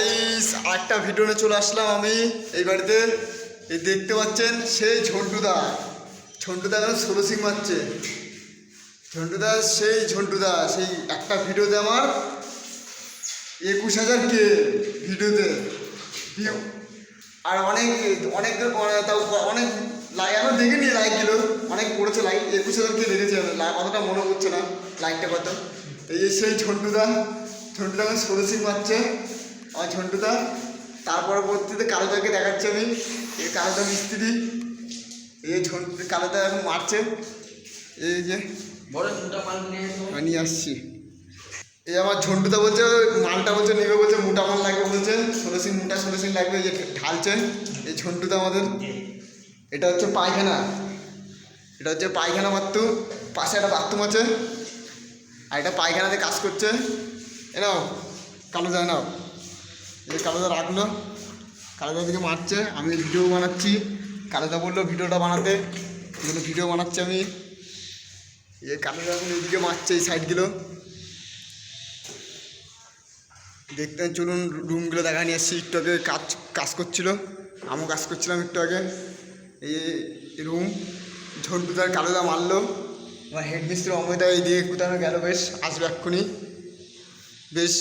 Guys একটা video নিয়ে চলে আসলাম আমি এই বাড়িতে। এই দেখতে পাচ্ছেন সেই ঝন্টুদা। ঝন্টুদা এখন ষোলো সিং মারছে। ঝন্টুদা, সেই ঝন্টুদা, সেই একটা ভিডিওতে আমার একুশ হাজার কে ভিডিওতে আর অনেক অনেক তাও অনেক লাইক এখন দেখিনি লাইকগুলো অনেক পড়েছে লাইক একুশ হাজার কে দেখেছি আমি। লাইক অতটা মনে পড়ছে না লাইকটা কত এই সেই ঝন্টুদা ঝন্টুদা এখন ষোলো সিং মারছে। আমার ঝন্টুদা তার পরবর্তীতে কালোদাকে দেখাচ্ছি আমি। এই কালোদা মিস্ত্রি এই ঝন্টু কালোদা এখন মারছে। এই যে বড় মোটা মাল নিয়ে নিয়ে আসছি। এই আমার ঝন্টুদা বলছে মালটা বলছে নেবে বলছে মোটা মাল লাগবে বলছে। ষোলো সিং মোটা ষোলো সিং লাগবে এই যে ঢালছে। এই ঝন্টুদা আমাদের। এটা হচ্ছে পায়খানা। এটা হচ্ছে পায়খানা বাথরুম। পাশে একটা বাথরুম আছে। আর এটা পায়খানাতে কাজ করছে। এ নাও কালো যায় নাও। কালোদা রাখল কালোদা দিকে মারছে, আমি ভিডিও বানাচ্ছি। কালোদা বলল ভিডিওটা বানাতে জন্য ভিডিও বানাচ্ছি আমি। এই কালোদা এখন এইদিকে মারছে, এই সাইডগুলো। দেখতে চলুন, রুমগুলো দেখা নিয়ে আসছি একটু আগে কাজ কাজ করছিল। আমিও কাজ করছিলাম একটু আগে। এই রুম ঝন্টুদার কালোদা মারলো। আমার হেডমিস্ত্রি অমৃতা এই দিয়ে কোথাও গেল বেশ, আসবে এক্ষুনি। বেশ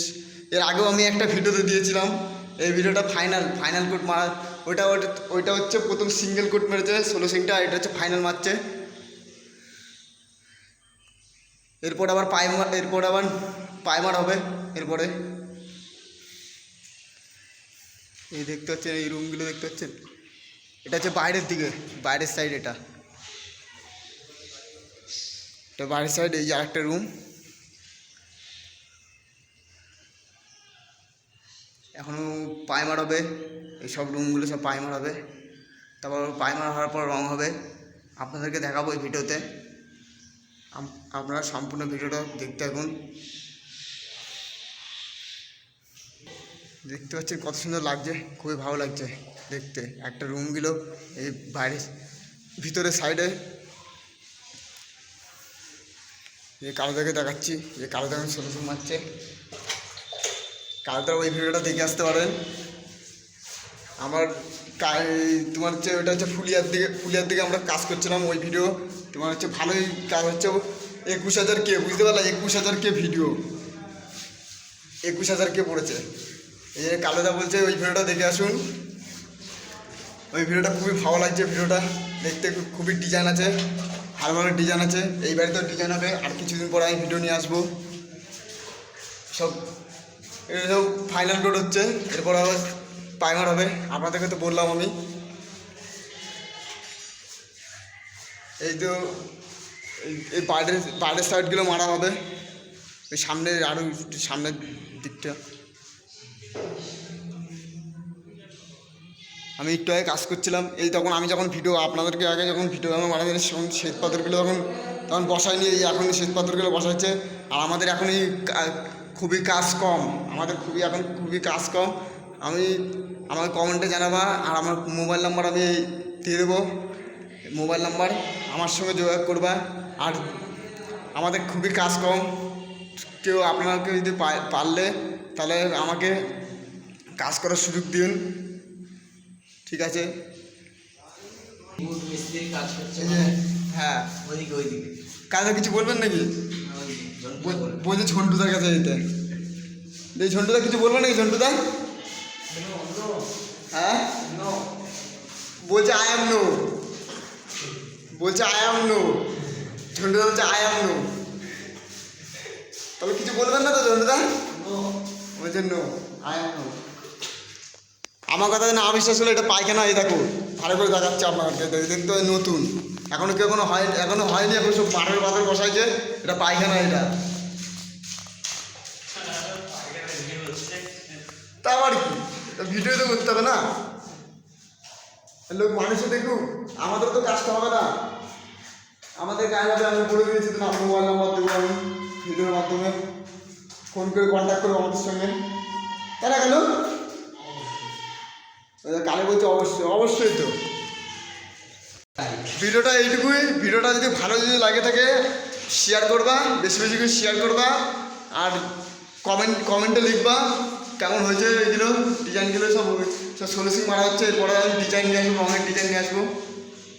এর আগেও আমি একটা ভিডিওতে দিয়েছিলাম, এই ভিডিওটা ফাইনাল ফাইনাল কোট মারা ওটা ওইটা হচ্ছে প্রথম সিঙ্গেল কোট মেরেছে ষোলো সিংটা এটা হচ্ছে ফাইনাল মারছে। এরপর আবার পায়মার এরপর আবার পায়মার হবে, এরপরে। এই দেখতে পাচ্ছেন, এই রুমগুলো দেখতে পাচ্ছেন? এটা হচ্ছে বাইরের দিকে, বাইরের সাইড এটা। এটা বাইরের সাইড এই যে আরেকটা রুম পায়মার হবে এই সব রুমগুলো সব পায়মার হবে তারপর পায়মার হওয়ার পর রং হবে। আপনাদেরকে দেখাবো এই ভিডিওতে। আপনারা সম্পূর্ণ ভিডিওটা দেখতে থাকুন। দেখতে পাচ্ছেন কত সুন্দর লাগছে, খুবই ভালো লাগছে দেখতে। একটা রুমগুলো এই বাইরে, ভিতরে সাইডে। এই কালোদাকে দেখাচ্ছি যে কালোদাকে ছোটো ছোটো মারছে। কালোদার ওই ভিডিওটা দেখে আসতে পারেন আমার কা- এই তোমার হচ্ছে ওটা হচ্ছে ফুলিয়ার দিকে ফুলিয়ার দিকে আমরা কাজ করছিলাম ওই ভিডিও। তোমার হচ্ছে ভালোই কাজ হচ্ছে। একুশ হাজার কে, বুঝতে পারলা? একুশ হাজার কে ভিডিও। একুশ হাজার কে পড়েছে। এই যে কালোদা বলছে, ওই ভিডিওটা দেখে আসুন। ওই ভিডিওটা খুবই ভালো লাগছে ভিডিওটা। দেখতে খুবই ডিজাইন আছে। ভালো ভালো ডিজাইন আছে। এই বাড়িতেও ডিজাইন হবে। আর কিছুদিন পর আমি ভিডিও নিয়ে আসব। সব এসব ফাইনাল কোড হচ্ছে। এরপর আবার প্রাইমার হবে। আপনাদেরকে তো বললাম আমি। এই তো এই- বাইরের বাইরের সাইডগুলো মারা হবে। ওই সামনে আরও সামনের দিকটা। আমি একটু আগে কাজ করছিলাম। এই তখন আমি যখন ভিডিও আপনাদেরকে আগে যখন ভিডিও আমার বানাতে তখন শ্বেত তখন তখন বসায়নি। এই এখন শ্বেত পাথরগুলো বসাচ্ছে। আর আমাদের এখন এই খুবই কাজ কম আমাদের খুবই এখন খুবই কাজ কম। আমি আমাকে কমেন্টে জানাবা আর আমার মোবাইল নাম্বার আমি দিয়ে দেবো। মোবাইল নাম্বার আমার সঙ্গে যোগাযোগ করবা। আর আমাদের খুবই কাজ কম। কেউ আপনাকে যদি পারলে তাহলে আমাকে কাজ করার সুযোগ দিন। ঠিক আছে? হ্যাঁ। ওইদিকে ওইদিকে। কাজে কিছু বলবেন নাকি? বলছে ঝন্টুদার কাছে যেতে। এই ঝন্টুদা কিছু বলবেন নাকি ঝন্টুদা? হ্যাঁ? বলছে আই এম নো বলছে আই এম নো ঝন্টুদা বলছে আই এম নো তবে কিছু বলবেন না তো ঝন্টুদা? বলছে নো আই এম নো আমার কথা না বিশ্বাস হলে, এটা পায়খানা, এই দেখো। ভালো করে দেখাচ্ছে আপনাকে দেখতে হয় নতুন। এখনও কেউ কোনো হয়, এখনও হয়নি, এখন সব পাড়ের বাজার বসাইছে। এটা পায়খানা, এটা। তা আবার কি? ভিডিও তো করতে হবে না? লোক মানুষে দেখুক আমাদের তো কাজটা হবে না। আমাদের গায়ে হবে আমি বলে দিয়েছি তো না মোবাইল নাম্বার দেবো আমি ভিডিওর মাধ্যমে। ফোন করে কন্ট্যাক্ট করব আমাদের সঙ্গে। তাই না কেন কালে বলছে অবশ্যই অবশ্যই তো। ভিডিওটা এইটুকুই। ভিডিওটা যদি ভালো যদি লাগে থাকে শেয়ার করবা, বেশি বেশি করে শেয়ার করবা, আর কমেন্ট কমেন্টে লিখবা। কেমন হয়েছে এগুলো ডিজাইনগুলো সব সব সোলসিং মারা হচ্ছে এরপরে আমি ডিজাইন নিয়ে আসব, রঙের ডিজাইন নিয়ে আসব।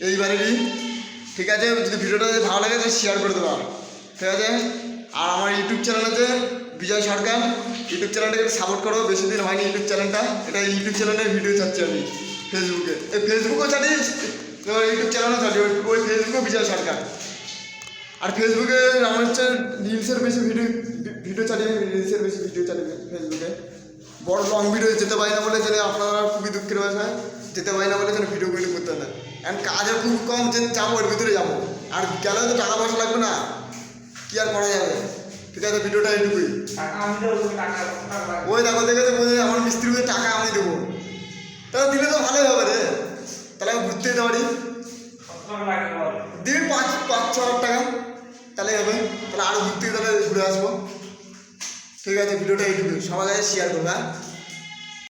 এইবারেরই ঠিক আছে, যদি ভিডিওটা যদি ভালো লাগে তাহলে শেয়ার করে দেবা ঠিক আছে? আর আমার ইউটিউব চ্যানেল আছে, বিজয় সরকার। ইউটিউব চ্যানেলটাকে সাপোর্ট করো, বেশি দিন হয়নি ইউটিউব চ্যানেলটা এটা ইউটিউব চ্যানেলে ভিডিও চাচ্ছি আমি ফেসবুকে এই ফেসবুকও চালিস তোমার ইউটিউব চ্যানেলও ওই ওই ফেসবুকও বিজয় সরকার। আর ফেসবুকে আমার হচ্ছে রিলসের বেশি ভিডিও ভিডিও চালিয়ে রিলসের বেশি ভিডিও চালিয়ে ফেসবুকে বড় লং ভিডিও যেতে পারি না বলে যেন আপনারা খুবই দুঃখের বিষয় যেতে পারি না বলে ভিডিও ভিডিও করতে না। কারণ কাজের খুব কম যে যাব ওর ভিতরে যাব। আর গেলে তো টাকা পয়সা লাগবে না। কি আর করা যাবে? ঠিক আছে, ভিডিওটা লাগবে। ওই দেখো, দেখে বোঝে আমার মিস্ত্রিকে টাকা আমি দেবো। তাহলে দিলে তো ভালোই হবে রে। তাহলে আমি ঘুরতে যেতে পারি? দিবি পাঁচ পাঁচ, ছ হাজার টাকা। তাহলে হবে। তাহলে আরও ঘুরতে তাহলে ঘুরে আসব। ঠিক আছে ভিডিওটা এইটুকু সবার শেয়ার করবে